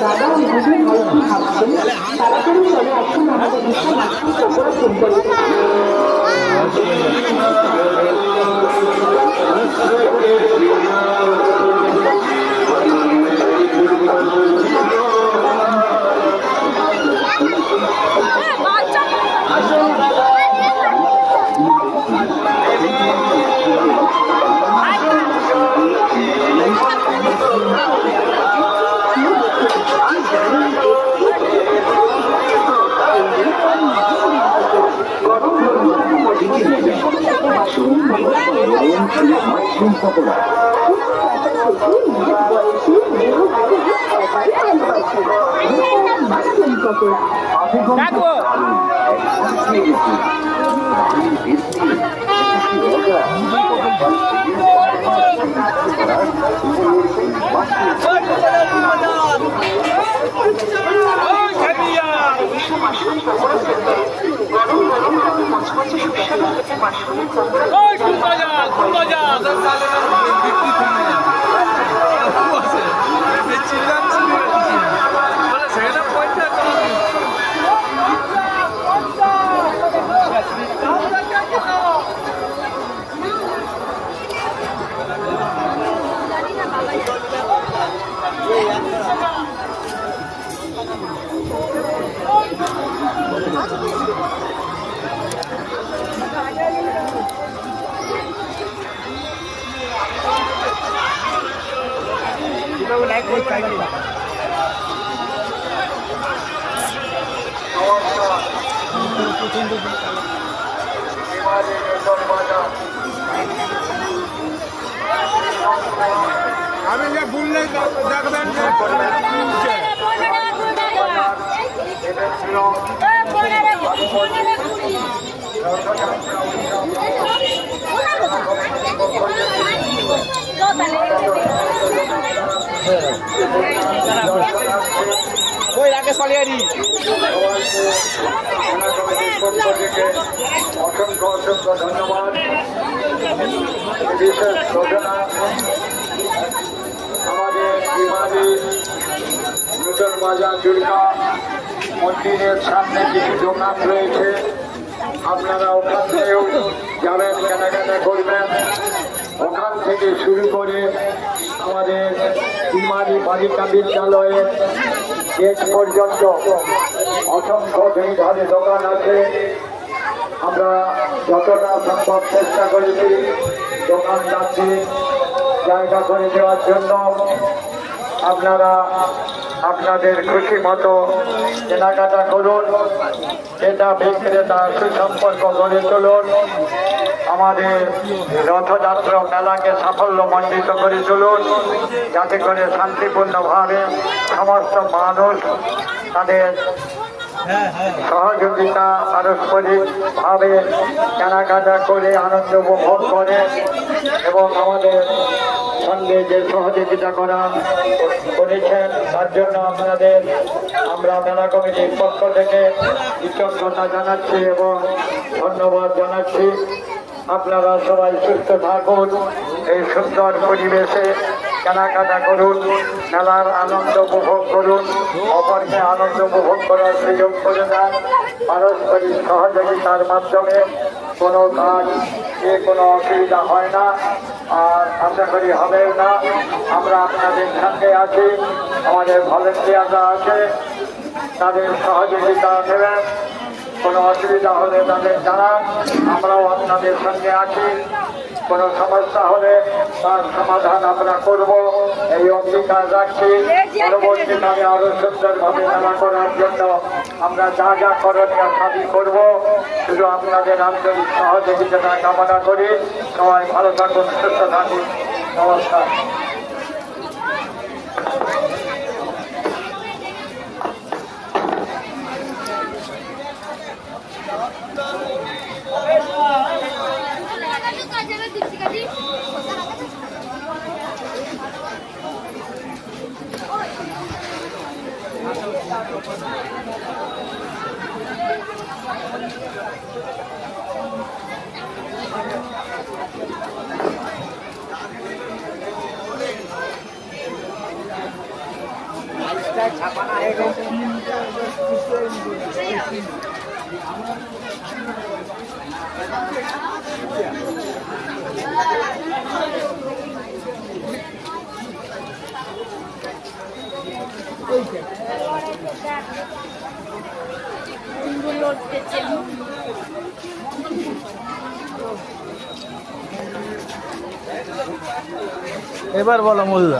দাদা ও দিদির ভালো কি ভাবছেন তাড়াতাড়ি চলে আসুন আমাদের বিশ্ব mushroom pakora simple mushroom pakora mushroom সুস্বাদু খেতে মাশরুমের পকোড়া আমি যে বললে দেখবেন যে ওই আগে সলিয়ারি অসংখ্য অসংখ্য ধন্যবাদ বিশেষ ঘটনা আমাদের বিমানে নূতন বাজার দুর্গা মন্দিরের সামনে কিছু দোকান রয়েছে। আপনারা ওখান থেকেও যাবেন, কেনাকাটা করবেন। ওখান থেকে শুরু করে আমাদের বিমারি বালিকা বিদ্যালয়ের গেট পর্যন্ত অসংখ্য ধরে দোকান আছে। আমরা যতটা সম্ভব চেষ্টা করেছি দোকান দোকানদারকে জায়গা করে দেওয়ার জন্য। আপনারা আপনাদের খুশি মতো কেনাকাটা করুন, এটা বিক্রেতা সুসম্পর্ক গড়ে তুলুন, আমাদের রথযাত্রা মেলাকে সাফল্য সাফল্যমণ্ডিত করে চলুন যাতে করে শান্তিপূর্ণভাবে সমস্ত মানুষ তাদের সহযোগিতা পারস্পরিকভাবে কেনাকাটা করে আনন্দ উপভোগ করে এবং আমাদের সঙ্গে যে সহযোগিতা করা করেছেন, তার জন্য আপনাদের আমরা মেলা কমিটির পক্ষ থেকে কৃতজ্ঞতা জানাচ্ছি এবং ধন্যবাদ জানাচ্ছি। আপনারা সবাই সুস্থ থাকুন, এই সুন্দর পরিবেশে কেনাকাটা করুন, মেলার আনন্দ উপভোগ করুন, অপরকে আনন্দ উপভোগ করার সুযোগ করে দেন। পারস্পরিক সহযোগিতার মাধ্যমে কোনো কাজ এ কোনো অসুবিধা হয় না। আর আশা করি হবেও না। আমরা আপনাদের সঙ্গে আছি। আমাদের ভলেন্টিয়াররা আছে। তাদের সহযোগিতা নেবেন। কোনো অসুবিধা হলে তাদের জানান। আমরাও আপনাদের সঙ্গে আছি। কোনো সমস্যা হলে তার সমাধান আমরা করব। এই অঙ্গীকার রাখছি। পরবর্তীকালে আরও সুন্দরভাবে মেলা করার জন্য আমরা যা যা করণীয় সবই করব। আপনাদের আঞ্চলিক সহযোগিতা কামনা করি সবাই ভালো থাকুন সুস্থ থাকুন নমস্কার Thank you. কাজে দীপ্তিকাদি এবার বলো মজুদা